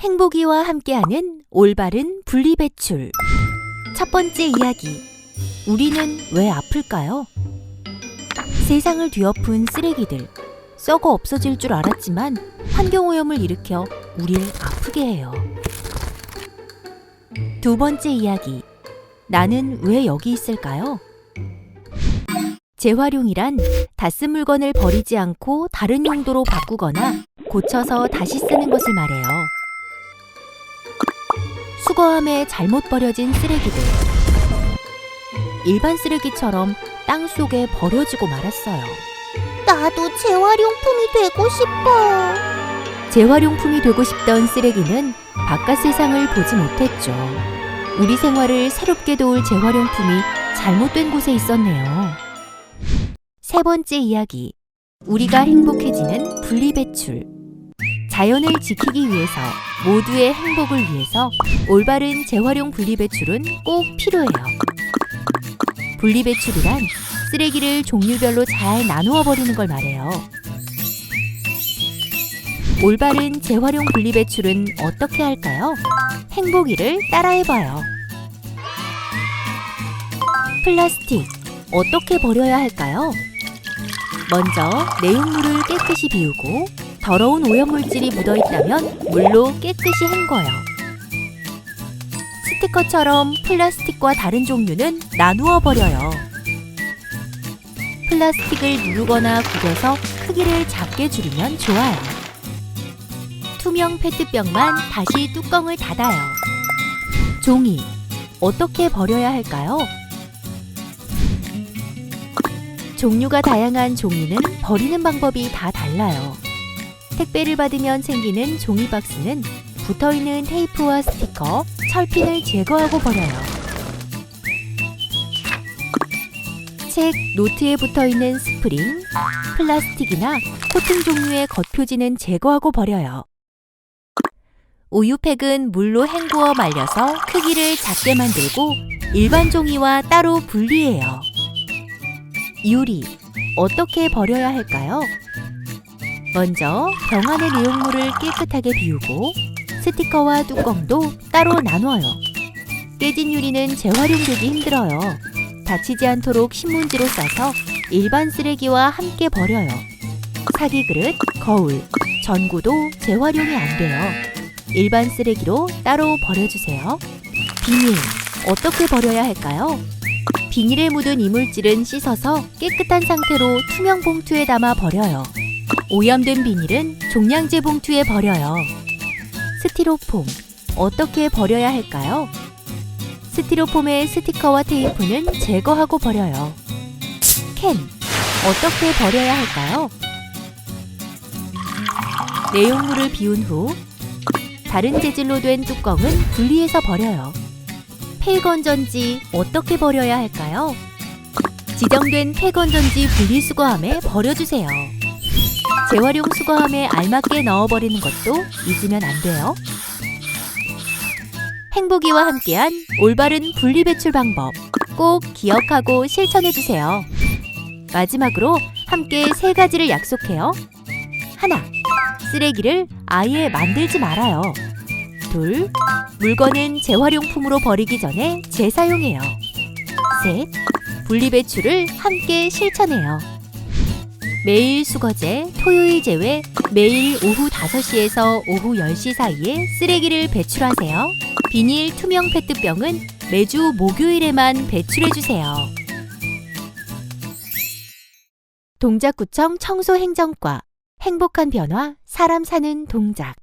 행복이와 함께하는 올바른 분리배출. 첫 번째 이야기. 우리는 왜 아플까요? 세상을 뒤엎은 쓰레기들. 썩어 없어질 줄 알았지만 환경오염을 일으켜 우릴 아프게 해요. 두 번째 이야기. 나는 왜 여기 있을까요? 재활용이란 다쓴 물건을 버리지 않고 다른 용도로 바꾸거나 고쳐서 다시 쓰는 것을 말해요. 수거함에 잘못 버려진 쓰레기들. 일반 쓰레기처럼 땅 속에 버려지고 말았어요. 나도 재활용품이 되고 싶어. 재활용품이 되고 싶던 쓰레기는 바깥 세상을 보지 못했죠. 우리 생활을 새롭게 도울 재활용품이 잘못된 곳에 있었네요. 세 번째 이야기. 우리가 행복해지는 분리배출. 자연을 지키기 위해서 모두의 행복을 위해서 올바른 재활용 분리배출은 꼭 필요해요. 분리배출이란 쓰레기를 종류별로 잘 나누어 버리는 걸 말해요. 올바른 재활용 분리배출은 어떻게 할까요? 행복이를 따라해봐요. 플라스틱, 어떻게 버려야 할까요? 먼저 내용물을 깨끗이 비우고 더러운 오염물질이 묻어있다면 물로 깨끗이 헹궈요. 스티커처럼 플라스틱과 다른 종류는 나누어 버려요. 플라스틱을 누르거나 구겨서 크기를 작게 줄이면 좋아요. 투명 페트병만 다시 뚜껑을 닫아요. 종이, 어떻게 버려야 할까요? 종류가 다양한 종이는 버리는 방법이 다 달라요. 택배를 받으면 생기는 종이 박스는 붙어 있는 테이프와 스티커, 철핀을 제거하고 버려요. 책, 노트에 붙어 있는 스프링, 플라스틱이나 코팅 종류의 겉표지는 제거하고 버려요. 우유팩은 물로 헹구어 말려서 크기를 작게 만들고 일반 종이와 따로 분리해요. 유리, 어떻게 버려야 할까요? 먼저 병 안의 내용물을 깨끗하게 비우고 스티커와 뚜껑도 따로 나눠요. 깨진 유리는 재활용되기 힘들어요. 다치지 않도록 신문지로 싸서 일반 쓰레기와 함께 버려요. 사기 그릇, 거울, 전구도 재활용이 안 돼요. 일반 쓰레기로 따로 버려주세요. 비닐, 어떻게 버려야 할까요? 비닐에 묻은 이물질은 씻어서 깨끗한 상태로 투명 봉투에 담아 버려요. 오염된 비닐은 종량제 봉투에 버려요. 스티로폼, 어떻게 버려야 할까요? 스티로폼의 스티커와 테이프는 제거하고 버려요. 캔, 어떻게 버려야 할까요? 내용물을 비운 후 다른 재질로 된 뚜껑은 분리해서 버려요. 폐건전지 어떻게 버려야 할까요? 지정된 폐건전지 분리수거함에 버려주세요. 재활용 수거함에 알맞게 넣어버리는 것도 잊으면 안 돼요. 행복이와 함께한 올바른 분리배출 방법 꼭 기억하고 실천해주세요. 마지막으로 함께 세 가지를 약속해요. 하나, 쓰레기를 아예 만들지 말아요. 둘, 물건은 재활용품으로 버리기 전에 재사용해요. 셋, 분리배출을 함께 실천해요. 매일 수거제, 토요일 제외 매일 오후 5시에서 오후 10시 사이에 쓰레기를 배출하세요. 비닐 투명 페트병은 매주 목요일에만 배출해주세요. 동작구청 청소행정과 행복한 변화 사람 사는 동작